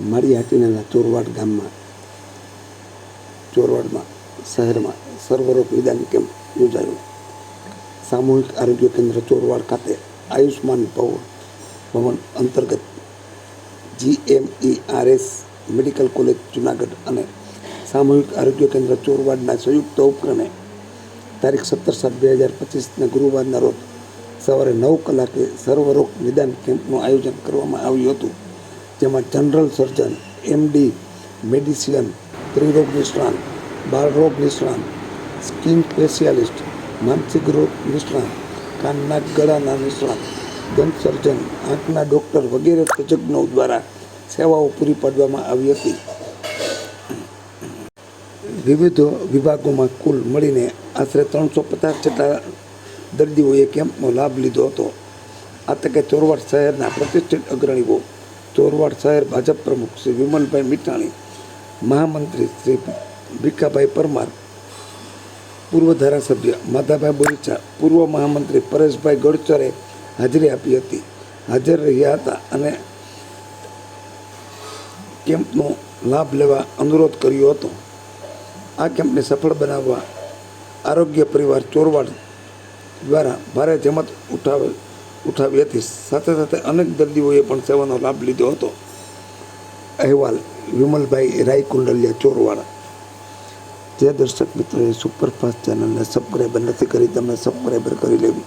મારી હાટીના ચોરવાડ ગામમાં, ચોરવાડમાં, શહેરમાં સર્વરોગ નિદાન કેમ્પ યોજાયો. સામૂહિક આરોગ્ય કેન્દ્ર ચોરવાડ ખાતે આયુષ્માન ભવન ભવન અંતર્ગત જીએમઈઆરએસ મેડિકલ કોલેજ જુનાગઢ અને સામૂહિક આરોગ્ય કેન્દ્ર ચોરવાડના સંયુક્ત ઉપક્રમે તારીખ સત્તર સાત બે હજાર પચીસના ગુરુવારના રોજ સવારે નવ કલાકે સર્વરોગ નિદાન કેમ્પનું આયોજન કરવામાં આવ્યું હતું. જેમાં જનરલ સર્જન, એમડી, મેડિસિયન, ત્રિરોગ નિષ્ણાંત, બાળરોગ નિષ્ણાંત, સ્કિન સ્પેશિયાલિસ્ટ, માનસિક રોગ નિષ્ણાંત, કાનના ગળાના નિષ્ણાંત, દંત સર્જન, આંખના ડૉક્ટર વગેરે તજજ્ઞો દ્વારા સેવાઓ પૂરી પાડવામાં આવી હતી. વિવિધ વિભાગોમાં કુલ મળીને આશરે ત્રણસો પચાસ જેટલા દર્દીઓએ કેમ્પનો લાભ લીધો હતો. આ તકે ચોરવાડ શહેરના પ્રતિષ્ઠિત અગ્રણીઓ ચોરવાડ શહેર ભાજપ પ્રમુખ શ્રી વિમલભાઈ મીઠાણી મહામંત્રી શ્રી ભીખાભાઈ પરમાર, પૂર્વ ધારાસભ્ય માધાભાઈ બોરીચા, પૂર્વ મહામંત્રી પરેશભાઈ ગડચરે હાજરી આપી હતી. હાજર રહ્યા હતા અને કેમ્પનો લાભ લેવા અનુરોધ કર્યો હતો. આ કેમ્પને સફળ બનાવવા આરોગ્ય પરિવાર ચોરવાડ દ્વારા ભારે જમત ઉઠાવે ઉઠાવી હતી. સાથે સાથે અનેક દર્દીઓએ પણ સેવાનો લાભ લીધો હતો. અહેવાલ વિમલભાઈ રાય કુંડલિયા ચોરવાળા જે દર્શક મિત્રોએ સુપરફાસ્ટ ચેનલને સબસ્ક્રાઈબર નથી કરી તમે સબસ્ક્રાઈબર કરી લેવી.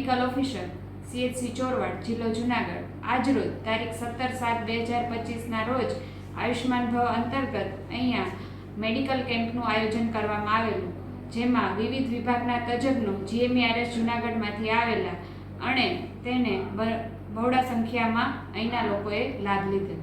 મેડિકલ ઓફિસર સીએચસી ચોરવાડ, જિલ્લો જુનાગઢ. આજરોજ તારીખ સત્તર સાત બે હજાર પચીસના રોજ, આયુષ્માન ભવ અંતર્ગત અહીંયા મેડિકલ કેમ્પનું આયોજન કરવામાં આવેલું, જેમાં વિવિધ વિભાગના તજજ્ઞો જીએમઆરએસ જુનાગઢમાંથી આવેલા અને તેને બહોળા સંખ્યામાં અહીંના લોકોએ લાભ લીધેલ.